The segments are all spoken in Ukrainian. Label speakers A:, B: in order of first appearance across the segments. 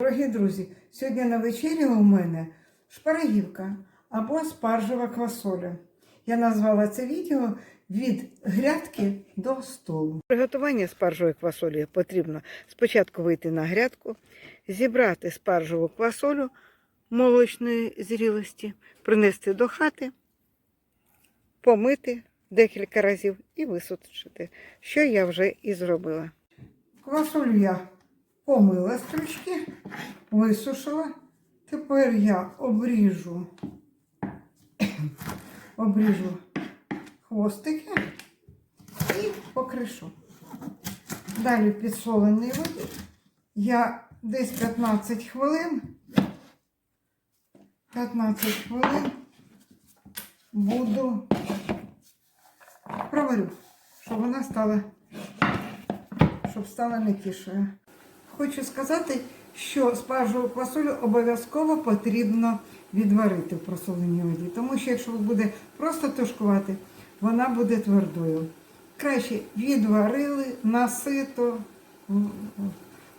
A: Дорогі друзі, сьогодні на вечері у мене шпарагівка або спаржева квасоля. Я назвала це відео від грядки до столу. Приготування спаржевої квасолі потрібно спочатку вийти на грядку, зібрати спаржеву квасолю молочної зрілості, принести до хати, помити декілька разів і висушити, що я вже і зробила. Квасолю я помила стручки, висушила. Тепер я обріжу, обріжу хвостики і покришу. Далі в підсоленій воді я десь 15 хвилин, 15 хвилин буду проварю, щоб вона стала, щоб стала м'якішою. Хочу сказати, що спаржеву квасолю обов'язково потрібно відварити в просоленій воді, тому що якщо буде просто тушкувати, вона буде твердою. Краще відварили, насито,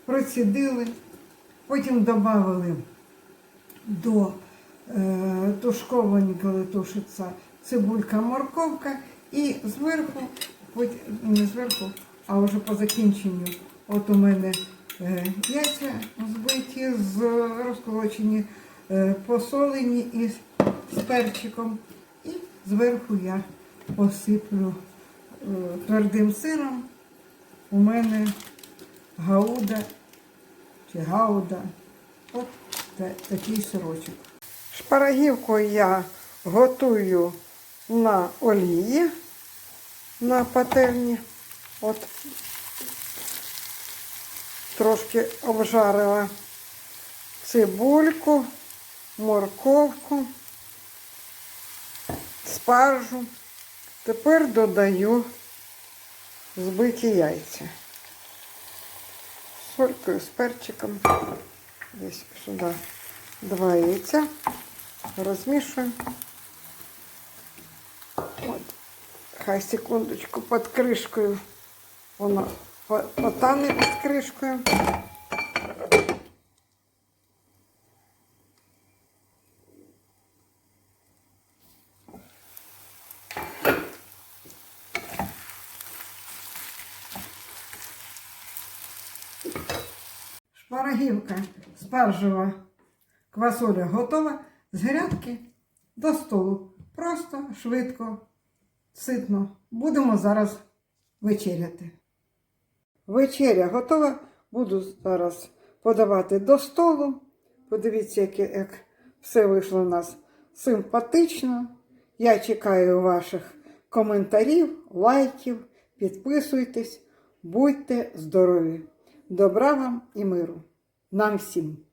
A: процідили, потім додали до е, тушковані, коли тушиться цибулька, морковка, і зверху, не зверху, а вже по закінченню, от у мене яйця збиті, розколочені, е, посолені із з перчиком. І зверху я посиплю е, твердим сиром. У мене гауда чи гауда. От такий сирочок. Шпарагівку я готую на олії на пательні. От трошки обжарила цибульку, морковку, спаржу. Тепер додаю збиті яйця. Солькою, з перчиком. Десь сюди два яйця. Розмішую. От. Хай секундочку під кришкою. Воно по- потане під кришкою. Шпарагівка спаржева квасоля готова з грядки до столу. Просто, швидко, ситно. Будемо зараз вечеряти. Вечеря готова. Буду зараз подавати до столу. Подивіться, як, як все вийшло у нас симпатично. Я чекаю ваших коментарів, лайків. Підписуйтесь, будьте здорові! Добра вам і миру! Нам всім!